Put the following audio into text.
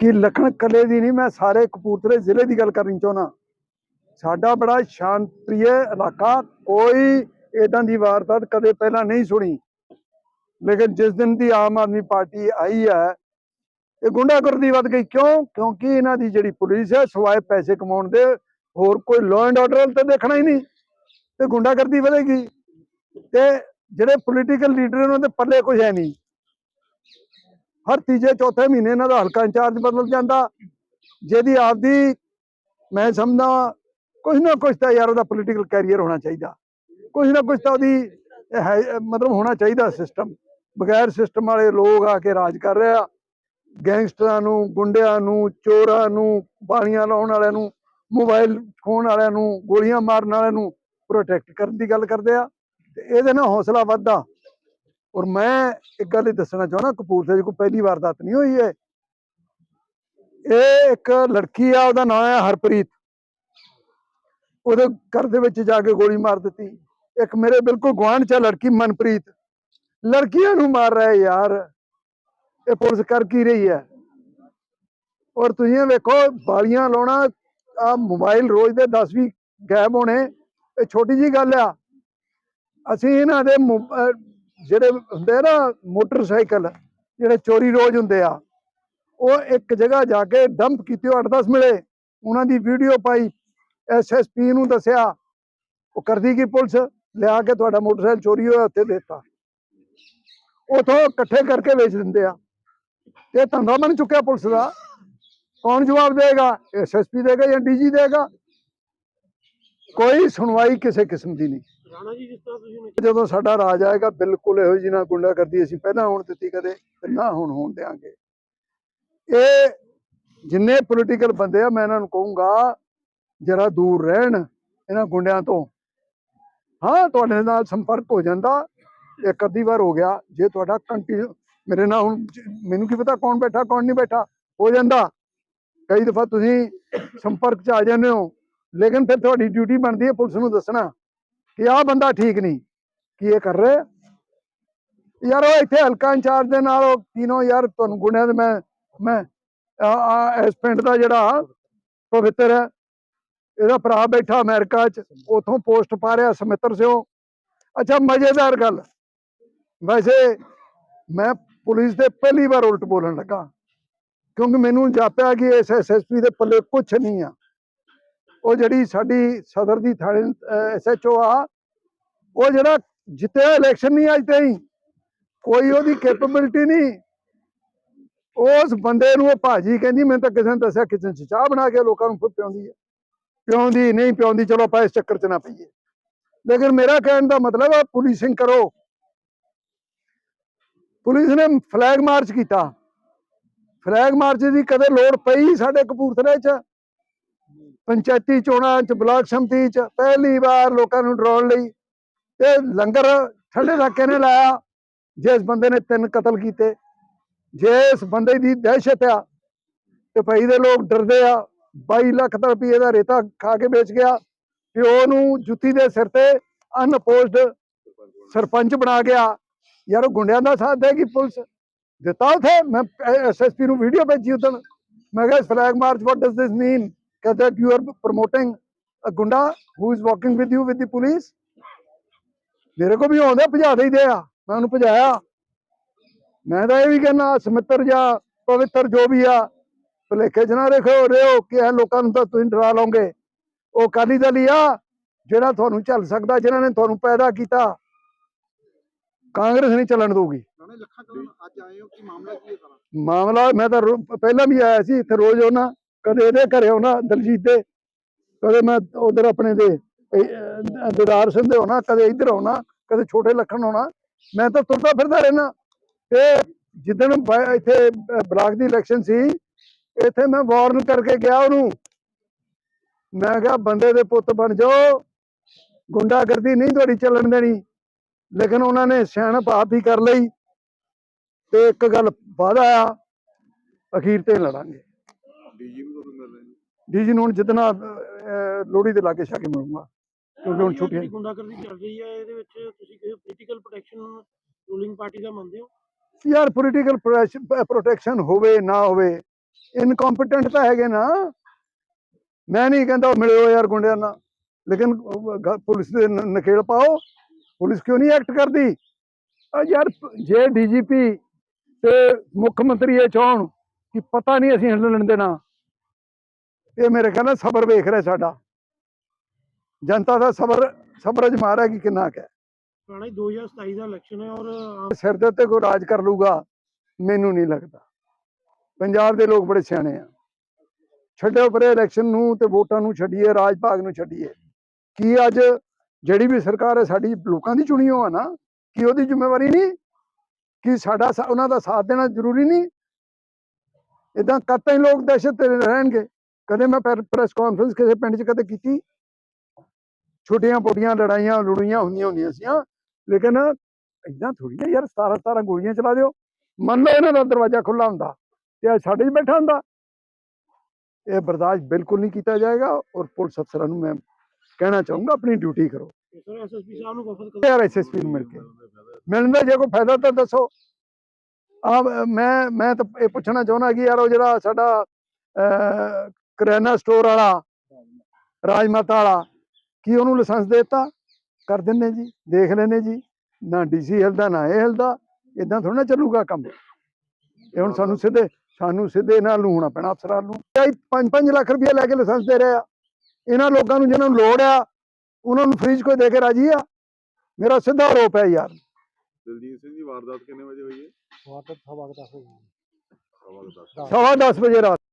ਕਿ ਲਖਣ ਕਲੇ ਦੀ ਨਹੀਂ, ਮੈਂ ਸਾਰੇ ਕਪੂਰਥਲੇ ਜ਼ਿਲ੍ਹੇ ਦੀ ਗੱਲ ਕਰਨੀ ਚਾਹੁੰਦਾ। ਸਾਡਾ ਬੜਾ ਸ਼ਾਂਤਪ੍ਰਿਯ ਇਲਾਕਾ, ਕੋਈ ਇਦਾਂ ਦੀ ਵਾਰਦਾਤ ਕਦੇ ਪਹਿਲਾਂ ਨਹੀਂ ਸੁਣੀ। ਲੇਕਿਨ ਜਿਸ ਦਿਨ ਦੀ ਆਮ ਆਦਮੀ ਪਾਰਟੀ ਆਈ ਹੈ, ਇਹ ਗੁੰਡਾਗਰਦੀ ਵੱਧ ਗਈ। ਕਿਉਂ? ਕਿਉਂਕਿ ਇਹਨਾਂ ਦੀ ਜਿਹੜੀ ਪੁਲਿਸ ਹੈ, ਸਵਾਏ ਪੈਸੇ ਕਮਾਉਣ ਦੇ, ਹੋਰ ਕੋਈ ਲਾਅ ਐਂਡ ਆਰਡਰ ਤਾਂ ਦੇਖਣਾ ਹੀ ਨਹੀਂ, ਤੇ ਗੁੰਡਾਗਰਦੀ ਵਧੇਗੀ। ਤੇ ਜਿਹੜੇ ਪੋਲੀਟੀਕਲ ਲੀਡਰ ਉਹਨਾਂ ਦੇ ਪੱਲੇ ਕੁਝ ਹੈ ਨਹੀਂ। ਹਰ ਤੀਜੇ ਚੌਥੇ ਮਹੀਨੇ ਇਹਨਾਂ ਦਾ ਹਲਕਾ ਇੰਚਾਰਜ ਬਦਲ ਜਾਂਦਾ। ਜਿਹਦੀ ਆਪਦੀ ਮੈਂ ਸਮਝਦਾ ਕੁਝ ਨਾ ਕੁਝ ਤਾਂ ਯਾਰ ਉਹਦਾ ਪੋਲੀਟੀਕਲ ਕੈਰੀਅਰ ਹੋਣਾ ਚਾਹੀਦਾ। ਕੁਝ ਨਾ ਕੁਝ ਤਾਂ ਉਹਦੀ ਹੈ, ਮਤਲਬ ਹੋਣਾ ਚਾਹੀਦਾ ਸਿਸਟਮ ਬਗੈਰ ਸਿਸਟਮ ਵਾਲੇ ਲੋਕ ਆ ਕੇ ਰਾਜ ਕਰ ਰਹੇ। ਆ ਗੈਂਗਸਟਰਾਂ ਨੂੰ, ਗੁੰਡਿਆਂ ਨੂੰ, ਚੋਰਾਂ ਨੂੰ, ਬਾਣੀਆਂ ਲਾਉਣ ਵਾਲਿਆਂ ਨੂੰ, ਮੋਬਾਈਲ ਖੋਣ ਵਾਲਿਆਂ ਨੂੰ, ਗੋਲੀਆਂ ਮਾਰਨ ਵਾਲਿਆਂ ਨੂੰ ਪ੍ਰੋਟੈਕਟ ਕਰਨ ਦੀ ਗੱਲ ਕਰਦੇ ਆ। ਤੇ ਇਹਦੇ ਨਾਲ ਹੌਸਲਾ ਵੱਧਦਾ। ਔਰ ਮੈਂ ਇੱਕ ਗੱਲ ਦੱਸਣਾ ਚਾਹੁੰਦਾ, ਕਪੂਰਥਲੇ 'ਚ ਕੋਈ ਪਹਿਲੀ ਵਾਰਦਾਤ ਨਹੀਂ ਹੋਈ ਹੈ? ਇਹ ਇੱਕ ਲੜਕੀ ਆ, ਉਹਦਾ ਨਾਮ ਹੈ ਹਰਪ੍ਰੀਤ। ਉਹਦੇ ਘਰ ਦੇ ਵਿੱਚ ਜਾ ਕੇ ਗੋਲੀ ਮਾਰ ਦਿੱਤੀ। ਇੱਕ ਮੇਰੇ ਬਿਲਕੁਲ ਗੁਆਂਢ 'ਚ ਲੜਕੀ ਮਨਪ੍ਰੀਤ। ਲੜਕੀਆਂ ਨੂੰ ਮਾਰ ਰਿਹਾ ਯਾਰ। ਇਹ ਪੁਲਿਸ ਕਰ ਕੀ ਰਹੀ ਹੈ? ਔਰ ਤੁਸੀਂ ਵੇਖੋ, ਬਾਲੀਆਂ ਲਾਉਣਾ ਆ ਮੋਬਾਈਲ ਰੋਜ਼ ਦੇ 10 ਵੀ ਗਾਇਬ ਹੋਣੇ, ਇਹ ਛੋਟੀ ਜੀ ਗੱਲ ਆ। ਅਸੀਂ ਇਹਨਾਂ ਦੇ ਜਿਹੜੇ ਹੁੰਦੇ ਆ ਨਾ ਮੋਟਰਸਾਈਕਲ, ਜਿਹੜੇ ਚੋਰੀ ਰੋਜ਼ ਹੁੰਦੇ ਆ, ਉਹ ਇੱਕ ਜਗ੍ਹਾ ਜਾ ਕੇ ਡੰਪ ਕੀਤੇ 8-10 ਮਿਲੇ। ਉਹਨਾਂ ਦੀ ਵੀਡੀਓ ਪਾਈ ਐਸਐਸਪੀ ਨੂੰ ਦੱਸਿਆ, ਉਹ ਕਰਦੀ ਕੀ ਪੁਲਿਸ? ਲਿਆ ਕੇ ਤੁਹਾਡਾ ਮੋਟਰਸਾਈਕਲ ਚੋਰੀ ਹੋਇਆ, ਉੱਥੇ ਦੇਤਾ। ਉਥੋਂ ਇਕੱਠੇ ਕਰਕੇ ਵੇਚ ਦਿੰਦੇ ਆ। ਤੇ ਧੰਦਾ ਬਣ ਚੁੱਕਿਆ ਪੁਲਿਸ ਦਾ। ਕੌਣ ਜਵਾਬ ਦੇਗਾ ਐਸਐਸਪੀ ਦੇਗਾ ਜਾਂ ਡੀਜੀ ਦੇਗਾ? ਕੋਈ ਸੁਣਵਾਈ ਕਿਸੇ ਕਿਸਮ ਦੀ ਨਹੀਂ। ਰਾਣਾ ਜੀ, ਜਿਸ ਤਰ੍ਹਾਂ ਤੁਸੀਂ ਹੁਣ ਜਦੋਂ ਸਾਡਾ ਰਾਜ ਆਏਗਾ, ਬਿਲਕੁਲ ਇਹੋ ਜਿਹੀ ਨਾ ਗੁੰਡਾਗਰਦੀ ਅਸੀਂ ਪਹਿਲਾਂ ਹੋਣ ਦਿੱਤੀ ਕਦੇ ਨਾ ਹੁਣ ਹੋਣ ਦੇਾਂਗੇ ਇਹ ਜਿੰਨੇ ਪੋਲੀਟੀਕਲ ਬੰਦੇ ਆ, ਮੈਂ ਇਹਨਾਂ ਨੂੰ ਕਹੂੰਗਾ, ਜਰਾ ਦੂਰ ਰਹਿਣ ਇਹਨਾਂ ਗੁੰਡਿਆਂ ਤੋਂ। ਹਾਂ, ਤੁਹਾਡੇ ਨਾਲ ਸੰਪਰਕ ਹੋ ਜਾਂਦਾ। ਇੱਕ ਅੱਧੀ ਵਾਰ ਹੋ ਗਿਆ, ਜੇ ਤੁਹਾਡਾ ਕੰਟੀਨਿਊ ਮੇਰੇ ਨਾਲ ਹੁਣ ਮੈਨੂੰ ਕੀ ਪਤਾ ਕੌਣ ਬੈਠਾ, ਕੌਣ ਨਹੀਂ ਬੈਠਾ, ਹੋ ਜਾਂਦਾ। ਕਈ ਦਫਾ ਤੁਸੀਂ ਸੰਪਰਕ 'ਚ ਆ ਜਾਂਦੇ ਹੋ, ਲੇਕਿਨ ਫਿਰ ਤੁਹਾਡੀ ਡਿਊਟੀ ਬਣਦੀ ਹੈ ਪੁਲਿਸ ਨੂੰ ਦੱਸਣਾ। ਕਿ ਆਹ ਬੰਦਾ ਠੀਕ ਨਹੀਂ, ਕੀ ਇਹ ਕਰ ਰਿਹਾ? ਯਾਰ ਉਹ ਇੱਥੇ ਹਲਕਾ ਇੰਚਾਰਜ ਦੇ ਨਾਲ, ਉਹ ਕਿਨੋ ਯਾਰ ਤੁਹਾਨੂੰ ਗੁਣਿਆ ਤੇ ਮੈਂ ਮੈਂ ਇਸ ਪਿੰਡ ਦਾ ਜਿਹੜਾ ਪਵਿੱਤਰ ਹੈ, ਇਹਦਾ ਭਰਾ ਬੈਠਾ ਅਮਰੀਕਾ 'ਚ, ਉਥੋਂ ਪੋਸਟ ਪਾ ਰਿਹਾ ਸਮਿੱਤਰ ਸਿਓ। ਅੱਛਾ, ਮਜ਼ੇਦਾਰ ਗੱਲ। ਵੈਸੇ ਮੈਂ ਪੁਲਿਸ ਦੇ ਪਹਿਲੀ ਵਾਰ ਉਲਟ ਬੋਲਣ ਲੱਗਾ, ਕਿਉਂਕਿ ਮੈਨੂੰ ਜਾਪਿਆ ਕਿ ਇਸ ਐਸਐਸਪੀ ਦੇ ਪੱਲੇ ਕੁਝ ਨਹੀਂ ਆ। ਉਹ ਜਿਹੜੀ ਸਾਡੀ ਸਦਰ ਦੀ ਥਾਣੇ ਐਸਐਚਓ ਆ, ਉਹ ਜਿਹੜਾ ਜਿੱਤਿਆ ਇਲੈਕਸ਼ਨ ਨਹੀਂ ਅੱਜ ਤਾਈਂ, ਕੋਈ ਉਹਦੀ ਕੈਪੇਬਿਲਿਟੀ ਨਹੀਂ। ਉਸ ਬੰਦੇ ਨੂੰ ਉਹ ਭਾਜੀ ਕਹਿੰਦੀ, ਮੈਨੂੰ ਤਾਂ ਕਿਸੇ ਨੇ ਦੱਸਿਆ ਕਿਚਨ 'ਚ ਚਾਹ ਬਣਾ ਕੇ ਲੋਕਾਂ ਨੂੰ ਪਿਆਉਂਦੀ ਹੈ। ਪਿਆਉਂਦੀ ਨਹੀਂ ਪਿਆਉਂਦੀ, ਚਲੋ ਆਪਾਂ ਇਸ ਚੱਕਰ 'ਚ ਨਾ ਪਈਏ। ਲੇਕਿਨ ਮੇਰਾ ਕਹਿਣ ਦਾ ਮਤਲਬ ਹੈ ਪੁਲਿਸਿੰਗ ਕਰੋ। ਪੁਲਿਸ ਨੇ ਫਲੈਗ ਮਾਰਚ ਕੀਤਾ। ਫਲੈਗ ਮਾਰਚ ਦੀ ਕਦੇ ਲੋੜ ਪਈ ਸਾਡੇ ਕਪੂਰਥਲੇ 'ਚ? ਪੰਚਾਇਤੀ ਚੋਣਾਂ 'ਚ, ਬਲਾਕ ਸੰਮਤੀ 'ਚ ਪਹਿਲੀ ਵਾਰ ਲੋਕਾਂ ਨੂੰ ਡਰਾਉਣ ਲਈ ਤੇ ਲੰਗਰ ਠੰਡੇ ਇਲਾਕੇ ਨੇ ਲਾਇਆ। ਜਿਸ ਬੰਦੇ ਨੇ ਤਿੰਨ ਕਤਲ ਕੀਤੇ ਜਿਸ ਬੰਦੇ ਦੀ ਦਹਿਸ਼ਤ ਆ, ਤੇ ਭਾਈ ਦੇ ਲੋਕ ਡਰਦੇ ਆ 22 ਲੱਖ ਦਾ ਰੁਪਏ ਦਾ ਰੇਤਾ ਖਾ ਕੇ ਵੇਚ ਗਿਆ ਪਿਓ ਨੂੰ ਜੁੱਤੀ ਦੇ ਸਿਰ ਤੇ ਅਨਪੋਸਟ ਸਰਪੰਚ ਬਣਾ ਗਿਆ। ਯਾਰ ਉਹ ਗੁੰਡਿਆਂ ਦਾ ਸਾਥ ਦੇਗੀ ਪੁਲਿਸ। ਦਿੱਤਾ ਉਥੇ, ਮੈਂ ਐਸਐਸਪੀ ਨੂੰ ਵੀਡੀਓ ਭੇਜੀ ਉਦੋਂ ਮੈਂ ਕਿਹਾ flag march what does this mean? ਕਹਿੰਦਾ you are promoting a goonda who is walking with you with the police ਮੇਰੇ ਕੋ ਵੀ ਆਉਂਦੇ ਭਜਾ ਦੇਈਦੇ ਆ। ਮੈਂ ਉਹਨੂੰ ਭਜਾਇਆ। ਮੈਂ ਤਾਂ ਇਹ ਵੀ ਕਹਿੰਦਾ ਸਮਿੱਤਰ ਜਾਂ ਪਵਿੱਤਰ ਜੋ ਵੀ ਆ ਭੁਲੇਖੇ ਚ ਨਾ ਰੱਖੋ ਰਿਓ ਕਿ ਇਹ ਲੋਕਾਂ ਨੂੰ ਤਾਂ ਤੁਸੀਂ ਡਰਾ ਲਓਗੇ ਉਹ ਕਾਲੀ ਦਲ ਆ ਜਿਹੜਾ ਤੁਹਾਨੂੰ ਚੱਲ ਸਕਦਾ ਜਿਨ੍ਹਾਂ ਨੇ ਤੁਹਾਨੂੰ ਪੈਦਾ ਕੀਤਾ। ਕਾਂਗਰਸ ਨਹੀਂ ਚੱਲਣ ਦਊਗੀ। ਰਾਣਾ ਲੱਖਾਂ ਕਰੋੜ ਅੱਜ ਆਏ ਹੋ ਕੀ ਮਾਮਲਾ ਕੀ ਹੈ ਸਾਰਾ? ਮਾਮਲਾ ਮੈਂ ਤਾਂ ਪਹਿਲਾਂ ਵੀ ਆਇਆ ਸੀ ਇੱਥੇ ਰੋਜ਼ ਆਉਣਾ ਕਦੇ ਇਹਦੇ ਘਰੇ ਆਉਣਾ ਦਲਜੀਤ ਦੇ ਕਦੇ ਮੈਂ ਉਧਰ ਆਪਣੇ ਦੇ ਇਹ, ਸਿੰਘ ਦੇ ਆਉਣਾ ਕਦੇ ਇੱਧਰ ਆਉਣਾ ਕਦੇ ਛੋਟੇ ਲੱਖਣ ਆਉਣਾ ਮੈਂ ਤਾਂ ਤੁਰਦਾ ਫਿਰਦਾ ਰਹਿਣਾ ਤੇ ਜਿੱਦਣ ਇੱਥੇ ਬਲਾਕ ਦੀ ਇਲੈਕਸ਼ਨ ਸੀ ਇੱਥੇ ਮੈਂ ਵਾਰਨ ਕਰਕੇ ਗਿਆ ਉਹਨੂੰ। ਮੈਂ ਕਿਹਾ ਬੰਦੇ ਦੇ ਪੁੱਤ ਬਣ ਜਾਓ ਗੁੰਡਾਗਰਦੀ ਨਹੀਂ ਤੁਹਾਡੀ ਚੱਲਣ ਦੇਣੀ। ਲੇਕਿਨ ਉਹਨਾਂ ਨੇ ਸਿਆਣਪ ਆਪ ਹੀ ਕਰ ਲਈ ਤੇ ਇੱਕ ਗੱਲ ਵਾਦਾ ਆ ਅਖੀਰ ਤੇ ਲੜਾਂਗੇ। ਡੀਜੀ ਨੂੰ ਕਦੋਂ ਮਿਲ ਰਹੇ ਨੇ ਡੀਜੀ ਨੂੰ ਹੁਣ ਜਿੱਦਣਾ ਲੋਹੜੀ ਦੇ ਲਾਗੇ ਛਾਕੇ ਮਿਲੂੰਗਾ। ਕਿਉਂਕਿ ਹੁਣ ਛੁੱਟੀਆਂ ਗੁੰਡਾਗਰਦੀ ਚੱਲ ਰਹੀ ਹੈ ਇਹਦੇ ਵਿੱਚ ਤੁਸੀਂ ਕਿਸੇ ਪੋਲੀਟੀਕਲ ਪ੍ਰੋਟੈਕਸ਼ਨ ਰੂਲਿੰਗ ਪਾਰਟੀ ਦਾ ਮੰਨਦੇ ਹੋ? ਯਾਰ ਪੋਲੀਟੀਕਲ ਪ੍ਰੋਟੈਕਸ਼ਨ ਹੋਵੇ ਨਾ ਹੋਵੇ ਇਨਕੰਪੀਟੈਂਟ ਤਾਂ ਹੈਗੇ ਨਾ। ਮੈਂ ਨਹੀਂ ਕਹਿੰਦਾ ਮਿਲਿਓ ਯਾਰ ਗੁੰਡਿਆਂ ਨਾਲ ਲੇਕਿਨ ਪੁਲਿਸ ਦੇ ਨਕੇਲ ਪਾਓ। ਪੁਲਿਸ ਕਿਉਂ ਨਹੀਂ ਐਕਟ ਕਰਦੀ? ਆ ਯਾਰ ਜੇ ਡੀਜੀਪੀ ਤੇ ਮੁੱਖ ਮੰਤਰੀ ਇਹ ਚਾਹਣ ਕਿ ਪਤਾ ਨਹੀਂ ਅਸੀਂ ਹਿੱਲਣ ਦੇਣਾ ਇਹ ਮੇਰੇ ਖਿਆਲ ਨਾਲ ਸਬਰ ਵੇਖ ਰਿਹਾ ਸਾਡਾ। ਜਨਤਾ ਦਾ ਸਬਰ ਸਬਰ ਅਜਮਾ ਕਿ ਕਿੰਨਾ ਹੈ। ਰਾਣਾ ਜੀ 2027 ਦਾ ਇਲੈਕਸ਼ਨ ਹੈ ਔਰ ਆਮ ਸਿਰ ਦੇ ਉੱਤੇ ਕੋਈ ਰਾਜ ਕਰ ਲੂਗਾ ਮੈਨੂੰ ਨਹੀਂ ਲੱਗਦਾ। ਪੰਜਾਬ ਦੇ ਲੋਕ ਬੜੇ ਸਿਆਣੇ ਆ। ਛੱਡੋ ਪਰੇ ਇਲੈਕਸ਼ਨ ਨੂੰ ਤੇ ਵੋਟਾਂ ਨੂੰ ਛੱਡੀਏ ਰਾਜ ਭਾਗ ਨੂੰ ਛੱਡੀਏ। ਕੀ ਅੱਜ ਜਿਹੜੀ ਵੀ ਸਰਕਾਰ ਹੈ ਸਾਡੀ ਲੋਕਾਂ ਦੀ ਚੁਣੀ ਹੋ ਆ ਨਾ ਕੀ ਉਹਦੀ ਜ਼ਿੰਮੇਵਾਰੀ ਨਹੀਂ? ਕਿ ਸਾਡਾ ਉਹਨਾਂ ਦਾ ਸਾਥ ਦੇਣਾ ਜ਼ਰੂਰੀ ਨਹੀਂ? ਇਦਾਂ ਹੀ ਲੋਕ ਦਹਿਸ਼ਤ ਤੇ ਰਹਿਣਗੇ। ਕਦੇ ਮੈਂ ਪ੍ਰੈਸ ਕਾਨਫਰੰਸ ਕਿਸੇ ਪਿੰਡ 'ਚ ਕਦੇ ਕੀਤੀ? ਛੋਟੀਆਂ ਪੋਟੀਆਂ ਲੜਾਈਆਂ ਲੜੂਈਆਂ ਹੁੰਦੀਆਂ ਹੁੰਦੀਆਂ ਸੀਆਂ। ਲੇਕਿਨ ਇਦਾਂ ਥੋੜੀ ਨਾ ਯਾਰ 17 17 ਗੋਲੀਆਂ ਚਲਾ ਦਿਓ। ਮੰਨ ਲਓ ਇਹਨਾਂ ਦਾ ਦਰਵਾਜ਼ਾ ਖੁੱਲਾ ਹੁੰਦਾ ਤੇ ਸਾਡੇ 'ਚ ਬੈਠਾ ਹੁੰਦਾ। ਇਹ ਬਰਦਾਸ਼ਤ ਬਿਲਕੁਲ ਨਹੀਂ ਕੀਤਾ ਜਾਏਗਾ ਔਰ ਪੁਲਿਸ ਅਫਸਰਾਂ ਨੂੰ ਮੈਂ ਕਹਿਣਾ ਚਾਹੂੰਗਾ ਆਪਣੀ ਡਿਊਟੀ ਕਰੋ। ਸਰ ਐਸਐਸਪੀ ਸਾਹਿਬ ਨੂੰ ਵਫਦ ਕਰ। ਯਾਰ ਐਸਐਸਪੀ ਨੂੰ ਮਿਲ ਕੇ। ਮਿਲਣ ਦਾ ਜੇ ਕੋਈ ਫਾਇਦਾ ਤਾਂ ਦੱਸੋ। ਆ ਮੈਂ ਮੈਂ ਤਾਂ ਇਹ ਪੁੱਛਣਾ ਚਾਹੁੰਦਾ ਕਿ ਯਾਰ ਉਹ ਜਿਹੜਾ ਸਾਡਾ ਕਰਿਆਨਾ ਸਟੋਰ ਵਾਲਾ ਰਾਜਮਾਤਾ ਵਾਲਾ ਕੀ ਉਹਨੂੰ ਲਾਇਸੈਂਸ ਦਿੱਤਾ? ਕਰ ਦਿੰਨੇ ਜੀ ਦੇਖ ਲੈਨੇ ਜੀ ਨਾ ਡੀਸੀ ਹਿਲਦਾ ਨਾ ਇਹ ਹਿਲਦਾ ਇਦਾਂ ਥੋੜਾ ਨਾ ਚੱਲੂਗਾ ਕੰਮ। ਇਹ ਹੁਣ ਸਾਨੂੰ ਸਿੱਧੇ ਸਾਨੂੰ ਸਿੱਧੇ ਨਾਲ ਨੂੰ ਹੋਣਾ ਪੈਣਾ ਅਫਸਰਾਂ ਨੂੰ। 5-5 ਲੱਖ ਰੁਪਏ ਲੈ ਕੇ ਲਾਇਸੈਂਸ ਦੇ ਰਹੇ ਆ। ਇਹਨਾਂ ਲੋਕਾਂ ਨੂੰ ਜਿਹਨਾਂ ਨੂੰ ਲੋੜ ਆ ਉਹਨਾਂ ਨੂੰ ਫ੍ਰੀਜ ਕੋਈ ਦੇ ਕੇ ਰਾਜੀ ਆ? ਮੇਰਾ ਸਿੱਧਾ ਆਰੋਪ ਹੈ ਯਾਰ। ਦਲਜੀਤ ਸਿੰਘ ਦੀ ਵਾਰਦਾਤ ਕਿੰਨੇ ਵਜੇ ਹੋਈ ਹੈ? ਸਵਾ ਦਸ ਸਵਾ 10 ਵਜੇ ਰਾਤ।